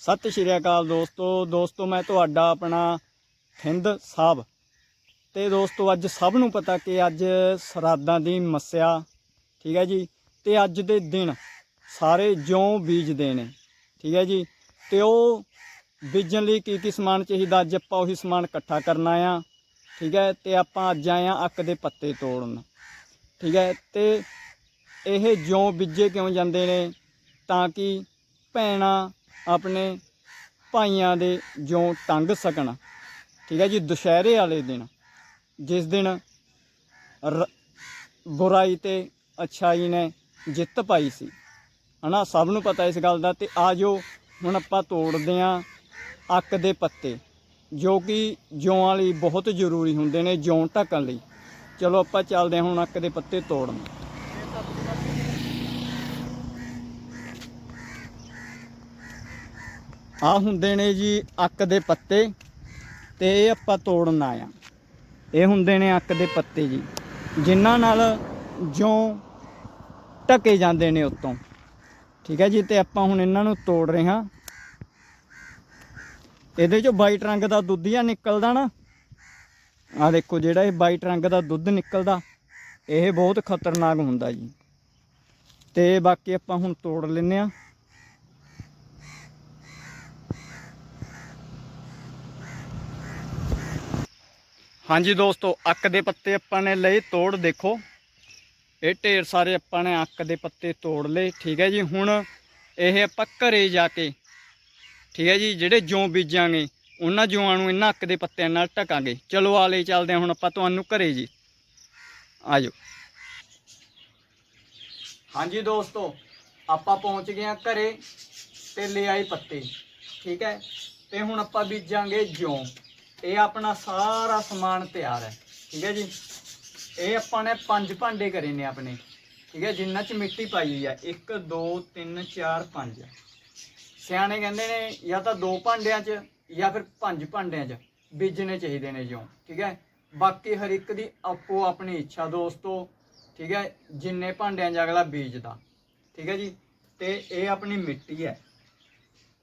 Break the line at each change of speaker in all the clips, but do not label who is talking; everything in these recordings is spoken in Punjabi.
ਸਤਿ ਸ਼੍ਰੀ ਅਕਾਲ ਦੋਸਤੋ। ਦੋਸਤੋ, ਮੈਂ ਤੁਹਾਡਾ ਆਪਣਾ ਥਿੰਦ ਸਾਹਿਬ। ਤੇ ਦੋਸਤੋ, ਅੱਜ ਸਭ ਨੂੰ ਪਤਾ ਕਿ ਅੱਜ ਸਰਾਦਾਂ ਦੀ ਮੱਸਿਆ, ਠੀਕ ਹੈ ਜੀ? ਤੇ ਅੱਜ ਦੇ ਦਿਨ ਸਾਰੇ ਜੌਂ ਬੀਜਦੇ ਨੇ, ਠੀਕ ਹੈ ਜੀ? ਤੇ ਉਹ ਬੀਜਣ ਲਈ ਕੀ ਕੀ ਸਮਾਨ ਚਾਹੀਦਾ? ਅੱਜ ਆਪਾਂ ਉਹੀ ਸਮਾਨ ਇਕੱਠਾ ਕਰਨਾ ਆ ਠੀਕ ਹੈ? ਤੇ ਆਪਾਂ ਅੱਜ ਆਏ ਆ ਅੱਕ ਦੇ ਪੱਤੇ ਤੋੜਨ, ਠੀਕ ਹੈ? ਤੇ ਇਹ ਜਿਉਂ ਬੀਜੇ ਕਿਉਂ ਜਾਂਦੇ ਨੇ? ਤਾਂ ਕਿ ਭੈਣਾਂ ਆਪਣੇ ਭਾਈਆਂ ਦੇ ਜਿਉਂ ਟੰਗ ਸਕਣ। ਠੀਕ ਹੈ ਜੀ, ਦੁਸ਼ਹਿਰੇ ਵਾਲੇ ਦਿਨ, ਜਿਸ ਦਿਨ ਰ- ਬੁਰਾਈ ਤੇ ਅੱਛਾਈ ਨੇ ਜਿੱਤ ਪਾਈ ਸੀ। ਹਨਾ, ਸਭ ਨੂੰ ਪਤਾ ਇਸ ਗੱਲ ਦਾ, ਤੇ ਆਜੋ, ਹੁਣ ਆਪਾਂ ਤੋੜਦੇ ਆਂ ਅੱਕ ਦੇ ਪੱਤੇ, ਜੋ ਕਿ ਜੌਆਂ ਲਈ ਬਹੁਤ ਜ਼ਰੂਰੀ ਹੁੰਦੇ ਨੇ ਜੌਂ ਢੱਕਣ ਲਈ। ਚਲੋ, ਆਪਾਂ ਚੱਲਦੇ ਹਾਂ ਹੁਣ ਅੱਕ ਦੇ ਪੱਤੇ ਤੋੜਨ। ਆ ਹੁੰਦੇ ਨੇ ਜੀ ਅੱਕ ਦੇ ਪੱਤੇ ਤੇ ਇਹ ਆਪਾਂ ਤੋੜਨ ਆਇਆ ਇਹ ਹੁੰਦੇ ਨੇ ਅੱਕ ਦੇ ਪੱਤੇ ਜੀ, ਜਿਨ੍ਹਾਂ ਨਾਲ ਜੋ ਢਕੇ ਜਾਂਦੇ ਨੇ ਉੱਤੋਂ। ਠੀਕ ਹੈ ਜੀ, ਤੇ ਆਪਾਂ ਹੁਣ ਇਹਨਾਂ ਨੂੰ ਤੋੜ ਰਹੇ ਹਾਂ। ਇਹਦੇ ਚੋਂ ਵਾਈਟ ਰੰਗ ਦਾ ਦੁੱਧ ਜਿਹਾ ਨਿਕਲਦਾ ਨਾ। ਆ ਦੇਖੋ ਜਿਹੜਾ ਇਹ ਵਾਈਟ ਰੰਗ ਦਾ ਦੁੱਧ ਨਿਕਲਦਾ, ਇਹ ਬਹੁਤ ਖਤਰਨਾਕ ਹੁੰਦਾ ਜੀ। ਤੇ ਬਾਕੀ ਆਪਾਂ ਹੁਣ ਤੋੜ ਲੈਨੇ ਆ ਹਾਂਜੀ ਦੋਸਤੋ, ਅੱਕ ਦੇ ਪੱਤੇ ਆਪਾਂ ਨੇ ਲਏ, ਤੋੜ ਦੇਖੋ। ਇਹ ਢੇਰ ਸਾਰੇ ਆਪਾਂ ਨੇ ਅੱਕ ਦੇ ਪੱਤੇ ਤੋੜ ਲਏ, ਠੀਕ ਹੈ ਜੀ। ਹੁਣ ਇਹ ਆਪਾਂ ਘਰੇ ਜਾ ਕੇ, ਠੀਕ ਹੈ ਜੀ, ਜਿਹੜੇ ਜੌਂ ਬੀਜਾਂਗੇ, ਉਹਨਾਂ ਜੌਆਂ ਨੂੰ ਇਹਨਾਂ ਅੱਕ ਦੇ ਪੱਤਿਆਂ ਨਾਲ ਢਕਾਂਗੇ। ਚਲੋ ਆਲੇ ਚੱਲਦੇ ਹਾਂ ਹੁਣ ਆਪਾਂ ਤੁਹਾਨੂੰ ਘਰੇ ਜੀ। ਆਜੋ। ਹਾਂਜੀ ਦੋਸਤੋ, ਆਪਾਂ ਪਹੁੰਚ ਗਏ ਹਾਂ ਘਰੇ ਤੇ ਲੈ ਆਏ ਪੱਤੇ, ਠੀਕ ਹੈ। ਤੇ ਹੁਣ ਆਪਾਂ ਬੀਜਾਂਗੇ ਜੌਂ ਇਹ ਆਪਣਾ ਸਾਰਾ ਸਮਾਨ ਤਿਆਰ ਹੈ, ਠੀਕ ਹੈ ਜੀ? ਇਹ ਆਪਾਂ ਨੇ ਪੰਜ ਭਾਂਡੇ ਕਰੇ ਨੇ ਆਪਣੇ, ਠੀਕ ਹੈ? ਜਿੰਨਾ ਚ ਮਿੱਟੀ ਪਾਈ ਹੋਈ ਹੈ 1 2 3 4 5 ਸਿਆਣੇ ਕਹਿੰਦੇ ਨੇ ਜਾਂ ਤਾਂ ਦੋ ਭਾਂਡਿਆਂ 'ਚ ਜਾਂ ਫਿਰ ਪੰਜ ਭਾਂਡਿਆਂ 'ਚ ਬੀਜਣੇ ਚਾਹੀਦੇ ਨੇ ਜਿਉਂ, ਠੀਕ ਹੈ? ਬਾਕੀ ਹਰ ਇੱਕ ਦੀ ਆਪੋ ਆਪਣੀ ਇੱਛਾ ਦੋਸਤੋ, ਠੀਕ ਹੈ? ਜਿੰਨੇ ਭਾਂਡਿਆਂ 'ਚ ਅਗਲਾ ਬੀਜਦਾ, ਠੀਕ ਹੈ ਜੀ? ਤੇ ਇਹ ਆਪਣੀ ਮਿੱਟੀ ਹੈ।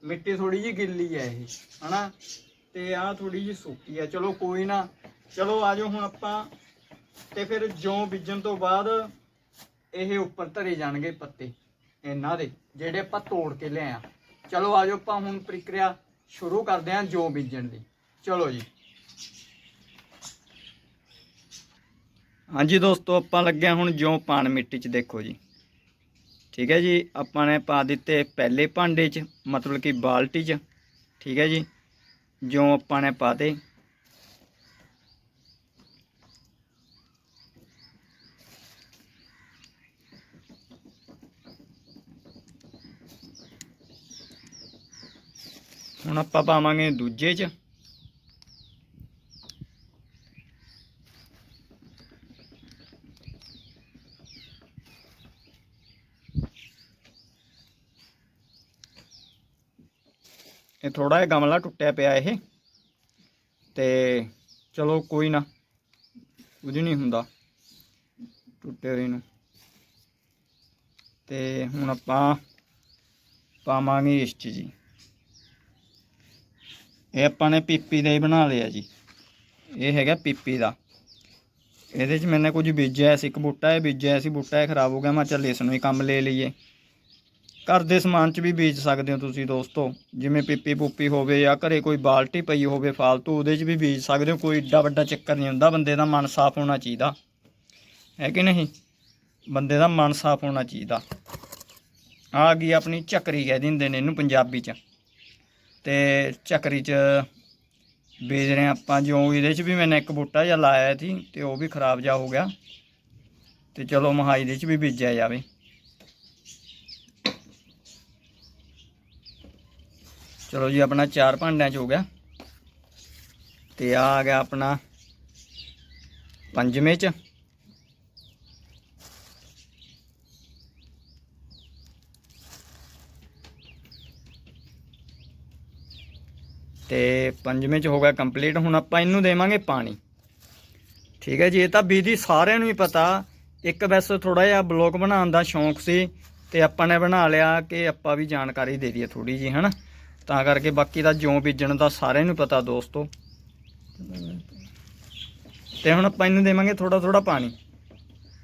ਮਿੱਟੀ ਥੋੜੀ ਜਿਹੀ ਗਿੱਲੀ ਹੈ ਇਹ, ਹਨਾ? ਤੇ ਆਹ ਥੋੜੀ ਜਿਹੀ ਸੁੱਕੀ ਹੈ ਚਲੋ ਕੋਈ ਨਾ, ਚਲੋ ਆਜੋ ਹੁਣ ਆਪਾਂ। ਤੇ ਫਿਰ ਜੌਂ ਬੀਜਣ ਤੋਂ ਬਾਅਦ ਇਹ ਉੱਪਰ ਧਰੇ ਜਾਣਗੇ ਪੱਤੇ, ਇਹਨਾਂ ਦੇ, ਜਿਹੜੇ ਆਪਾਂ ਤੋੜ ਕੇ ਲਿਆਏ ਆ। ਚਲੋ ਆਜੋ ਆਪਾਂ ਹੁਣ ਪ੍ਰਕਿਰਿਆ ਸ਼ੁਰੂ ਕਰਦੇ ਹਾਂ ਜੌਂ ਬੀਜਣ ਦੀ। ਚਲੋ ਜੀ। ਹਾਂਜੀ ਦੋਸਤੋ, ਆਪਾਂ ਲੱਗਿਆ ਹੁਣ ਜੌਂ ਪਾਣ ਮਿੱਟੀ 'ਚ, ਦੇਖੋ ਜੀ। ਠੀਕ ਹੈ ਜੀ, ਆਪਾਂ ਨੇ ਪਾ ਦਿੱਤੇ ਪਹਿਲੇ ਭਾਂਡੇ 'ਚ, ਮਤਲਬ ਕਿ ਬਾਲਟੀ 'ਚ। ਠੀਕ ਹੈ ਜੀ। ਜਿਉਂ ਆਪਾਂ ਨੇ ਪਾਤੇ ਹੁਣ ਆਪਾਂ ਪਾਵਾਂਗੇ ਦੂਜੇ 'ਚ। ਇਹ ਥੋੜਾ ਜਿਹਾ ਗਮਲਾ ਟੁੱਟਿਆ ਪਿਆ ਇਹ। ਤੇ ਚਲੋ ਕੋਈ ਨਾ, ਕੁਝ ਨਹੀਂ ਹੁੰਦਾ ਟੁੱਟੇ ਹੋਏ ਨੂੰ। ਤੇ ਹੁਣ ਆਪਾਂ ਪਾਵਾਂਗੇ ਇਸ 'ਚ ਜੀ। ਇਹ ਆਪਾਂ ਨੇ ਪੀਪੀ ਦਾ ਹੀ ਬਣਾ ਲਿਆ ਜੀ। ਇਹ ਹੈਗਾ ਪੀਪੀ ਦਾ। ਇਹਦੇ 'ਚ ਮੈਨੇ ਕੁਝ ਬੀਜਿਆ ਸੀ, ਇੱਕ ਬੂਟਾ ਇਹ ਬੀਜਿਆ ਸੀ, ਬੂਟਾ ਇਹ ਖਰਾਬ ਹੋ ਗਿਆ, ਮੈਂ ਚੱਲ ਇਸ ਨੂੰ ਹੀ ਕੰਮ ਲੈ ਲਈਏ। ਘਰ ਦੇ ਸਮਾਨ 'ਚ ਵੀ ਬੀਜ ਸਕਦੇ ਹੋ ਤੁਸੀਂ ਦੋਸਤੋ। ਜਿਵੇਂ ਪੀਪੀ ਪੂਪੀ ਹੋਵੇ ਜਾਂ ਘਰੇ ਕੋਈ ਬਾਲਟੀ ਪਈ ਹੋਵੇ ਫਾਲਤੂ, ਉਹਦੇ 'ਚ ਵੀ ਬੀਜ ਸਕਦੇ ਹੋ। ਕੋਈ ਏਡਾ ਵੱਡਾ ਚੱਕਰ ਨਹੀਂ ਹੁੰਦਾ, ਬੰਦੇ ਦਾ ਮਨ ਸਾਫ਼ ਹੋਣਾ ਚਾਹੀਦਾ। ਹੈ ਕਿ ਨਹੀਂ? ਬੰਦੇ ਦਾ ਮਨ ਸਾਫ਼ ਹੋਣਾ ਚਾਹੀਦਾ। ਆ ਗਈ ਆਪਣੀ ਚੱਕਰੀ ਕਹਿ ਦਿੰਦੇ ਨੇ ਇਹਨੂੰ ਪੰਜਾਬੀ 'ਚ। ਤੇ ਚੱਕਰੀ 'ਚ ਬੀਜ ਰਹੇ ਹਾਂ ਆਪਾਂ ਜੋ ਇਹਦੇ 'ਚ ਵੀ ਮੈਨੇ ਇੱਕ ਬੂਟਾ ਜਿਹਾ ਲਾਇਆ ਸੀ ਤੇ ਉਹ ਵੀ ਖਰਾਬ ਜਾ ਹੋ ਗਿਆ। ਤੇ ਚਲੋ ਮਹਾਈ ਦੇ 'ਚ ਵੀ ਬੀਜਿਆ ਜਾਵੇ। ਚਲੋ ਜੀ, ਆਪਣਾ ਚਾਰ ਭਾਂਡਿਆਂ 'ਚ ਹੋ ਗਿਆ। ਤੇ ਆ ਆ ਗਿਆ ਆਪਣਾ ਪੰਜਵੇਂ 'ਚ। ਤੇ ਪੰਜਵੇਂ 'ਚ ਹੋ ਗਿਆ ਕੰਪਲੀਟ ਹੁਣ ਆਪਾਂ ਇਹਨੂੰ ਦੇਵਾਂਗੇ ਪਾਣੀ। ਠੀਕ ਹੈ ਜੀ, ਇਹ ਤਾਂ ਵਿਧੀ ਸਾਰਿਆਂ ਨੂੰ ਹੀ ਪਤਾ। ਇੱਕ ਵੈਸੇ ਥੋੜਾ ਜਿਹਾ ਬਲੌਗ ਬਣਾਉਣ ਦਾ ਸ਼ੌਂਕ ਸੀ, ਤੇ ਆਪਾਂ ਨੇ ਬਣਾ ਲਿਆ ਕਿ ਆਪਾਂ ਵੀ ਜਾਣਕਾਰੀ ਦੇ ਦਈਏ ਥੋੜੀ ਜੀ ਹਨਾ? ਤਾਂ ਕਰਕੇ ਬਾਕੀ ਦਾ ਜਿਉਂ ਬੀਜਣ ਦਾ ਸਾਰਿਆਂ ਨੂੰ ਪਤਾ ਦੋਸਤੋ। ਤੇ ਹੁਣ ਆਪਾਂ ਇਹਨੂੰ ਦੇਵਾਂਗੇ ਥੋੜਾ ਥੋੜਾ ਪਾਣੀ।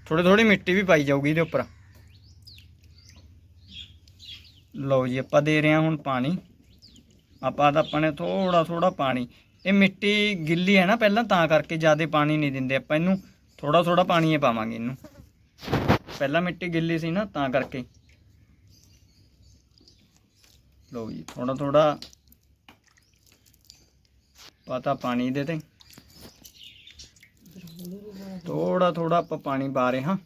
ਥੋੜੀ ਥੋੜੀ ਮਿੱਟੀ ਵੀ ਪਾਈ ਜਾਊਗੀ ਇਹਦੇ ਉੱਪਰ। ਲਓ ਜੀ, ਆਪਾਂ ਦੇ ਰਹੇ ਹਾਂ ਹੁਣ ਪਾਣੀ। ਆਪਾਂ ਤਾਂ ਆਪਾਂ ਨੇ ਥੋੜਾ ਥੋੜਾ ਪਾਣੀ। ਇਹ ਮਿੱਟੀ ਗਿੱਲੀ ਹੈ ਨਾ ਪਹਿਲਾਂ, ਤਾਂ ਕਰਕੇ ਜ਼ਿਆਦਾ ਪਾਣੀ ਨਹੀਂ ਦਿੰਦੇ ਆਪਾਂ ਇਹਨੂੰ। ਥੋੜਾ ਥੋੜਾ ਪਾਣੀ ਹੀ ਪਾਵਾਂਗੇ ਇਹਨੂੰ। ਪਹਿਲਾਂ ਮਿੱਟੀ ਗਿੱਲੀ ਸੀ ਨਾ, ਤਾਂ ਕਰਕੇ। ਲਓ ਜੀ ਥੋੜਾ ਥੋੜਾ ਪਤਾ ਪਾਣੀ ਦੇ ਤੇ। ਥੋੜਾ ਥੋੜਾ ਆਪਾਂ ਪਾਣੀ ਪਾ ਰਹੇ ਹਾਂ।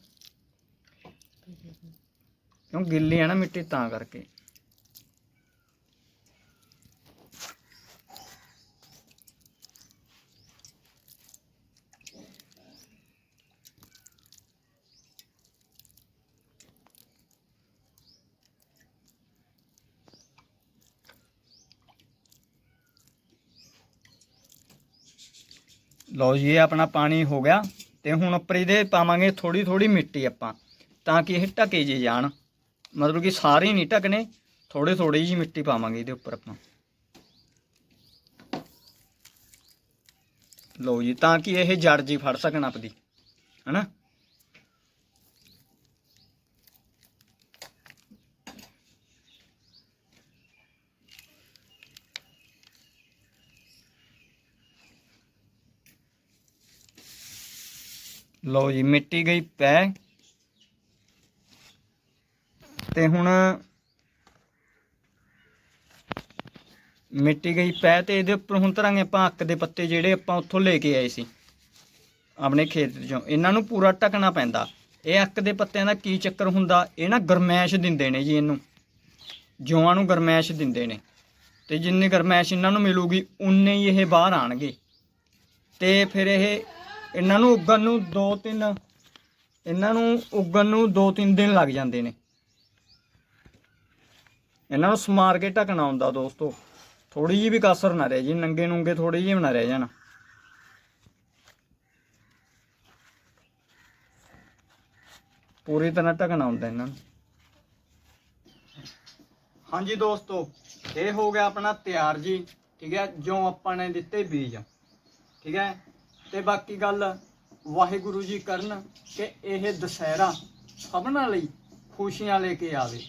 ਕਿਉਂ ਗਿੱਲੀ ਹੈ ਨਾ ਮਿੱਟੀ ਤਾਂ ਕਰਕੇ। ਲਓ ਜੀ, ਇਹ ਆਪਣਾ ਪਾਣੀ ਹੋ ਗਿਆ ਤੇ ਹੁਣ ਉੱਪਰ ਇਹਦੇ ਪਾਵਾਂਗੇ ਥੋੜੀ ਥੋੜੀ ਮਿੱਟੀ ਆਪਾਂ, ਤਾਂ ਕਿ ਇਹ ਢਕੇ ਜੇ ਜਾਣ। ਮਤਲਬ ਕਿ ਸਾਰੇ ਨਹੀਂ ਢਕਨੇ ਥੋੜੇ ਥੋੜੀ ਜੀ ਮਿੱਟੀ ਪਾਵਾਂਗੇ ਇਹਦੇ ਉੱਪਰ ਆਪਾਂ। ਲਓ ਜੀ, ਤਾਂ ਕਿ ਇਹ ਜੜ ਜੀ ਫੜ ਸਕਣ ਆਪਦੀ, ਹਨਾ? ਲਓ ਜੀ, ਮਿੱਟੀ ਗਈ ਪੈ। ਤੇ ਹੁਣ ਮਿੱਟੀ ਗਈ ਪੈ ਤੇ ਇਹਦੇ ਉੱਪਰ ਹੁਣ ਤਰਾਂਗੇ ਆਪਾਂ ਅੱਕ ਦੇ ਪੱਤੇ ਜਿਹੜੇ ਆਪਾਂ ਉੱਥੋਂ ਲੈ ਕੇ ਆਏ ਸੀ, ਆਪਣੇ ਖੇਤ ਚੋਂ। ਇਹਨਾਂ ਨੂੰ ਪੂਰਾ ਢਕਣਾ ਪੈਂਦਾ। ਇਹ ਅੱਕ ਦੇ ਪੱਤਿਆਂ ਦਾ ਕੀ ਚੱਕਰ ਹੁੰਦਾ? ਇਹ ਨਾ ਗਰਮੈਸ਼ ਦਿੰਦੇ ਨੇ ਜੀ ਇਹਨੂੰ। ਜੌਆਂ ਨੂੰ ਗਰਮੈਸ਼ ਦਿੰਦੇ ਨੇ। ਤੇ ਜਿੰਨੀ ਗਰਮੈਸ਼ ਇਹਨਾਂ ਨੂੰ ਮਿਲੂਗੀ, ਉਨੇ ਹੀ ਇਹ ਬਾਹਰ ਆਣਗੇ। ਤੇ ਫਿਰ ਇਹ ਇਹਨਾਂ ਨੂੰ ਉੱਗਣ ਨੂੰ 2-3 ਇਹਨਾਂ ਨੂੰ ਉੱਗਣ ਨੂੰ 2-3 ਦਿਨ ਲੱਗ ਜਾਂਦੇ ਨੇ। ਇਹਨਾਂ ਨੂੰ ਸਮਾਰ ਕੇ ਢਕਣਾ ਹੁੰਦਾ ਦੋਸਤੋ। ਥੋੜੀ ਜਿਹੀ ਵੀ ਕਸਰ ਨਾ ਰਹਿ ਜੀ, ਨੰਗੇ ਨੁੰਗੇ ਥੋੜੀ ਜਿਹੀ ਵੀ ਨਾ ਰਹਿ ਜਾਣ। ਪੂਰੀ ਤਰ੍ਹਾਂ ਢਕਣਾ ਹੁੰਦਾ ਇਹਨਾਂ ਨੂੰ। ਹਾਂਜੀ ਦੋਸਤੋ, ਇਹ ਹੋ ਗਿਆ ਆਪਣਾ ਤਿਆਰ ਜੀ, ਠੀਕ ਹੈ ਜੋ ਆਪਾਂ ਨੇ ਦਿੱਤੇ ਬੀਜ। ਠੀਕ ਹੈ ਤੇ ਬਾਕੀ ਗੱਲ ਵਾਹਿਗੁਰੂ ਜੀ ਕਰਨ ਕਿ ਇਹ ਦੁਸਹਿਰਾ ਸਭਨਾਂ ਲਈ ਖੁਸ਼ੀਆਂ ਲੈ ਕੇ ਆਵੇ।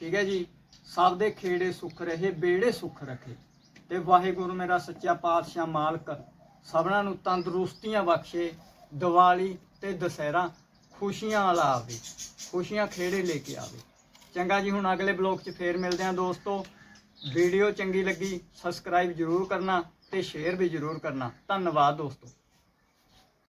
ਠੀਕ ਹੈ ਜੀ? ਸਭ ਦੇ ਖੇੜੇ ਸੁੱਖ ਰਹੇ ਬੇੜੇ ਸੁੱਖ ਰੱਖੇ। ਤੇ ਵਾਹਿਗੁਰੂ ਮੇਰਾ ਸੱਚਾ ਪਾਤਸ਼ਾਹ ਮਾਲਕ, ਸਭਨਾਂ ਨੂੰ ਤੰਦਰੁਸਤੀਆਂ ਬਖਸ਼ੇ, ਦੀਵਾਲੀ ਤੇ ਦੁਸਹਿਰਾ ਖੁਸ਼ੀਆਂ ਵਾਲਾ ਆਵੇ, ਖੁਸ਼ੀਆਂ ਖੇੜੇ ਲੈ ਕੇ ਆਵੇ। ਚੰਗਾ ਜੀ, ਹੁਣ ਅਗਲੇ ਬਲੌਗ 'ਚ ਫੇਰ ਮਿਲਦੇ ਹਾਂ ਦੋਸਤੋ। ਵੀਡੀਓ ਚੰਗੀ ਲੱਗੀ, ਸਬਸਕ੍ਰਾਈਬ ਜਰੂਰ ਕਰਨਾ ਤੇ ਸ਼ੇਅਰ ਵੀ ਜਰੂਰ ਕਰਨਾ। ਧੰਨਵਾਦ ਦੋਸਤੋ।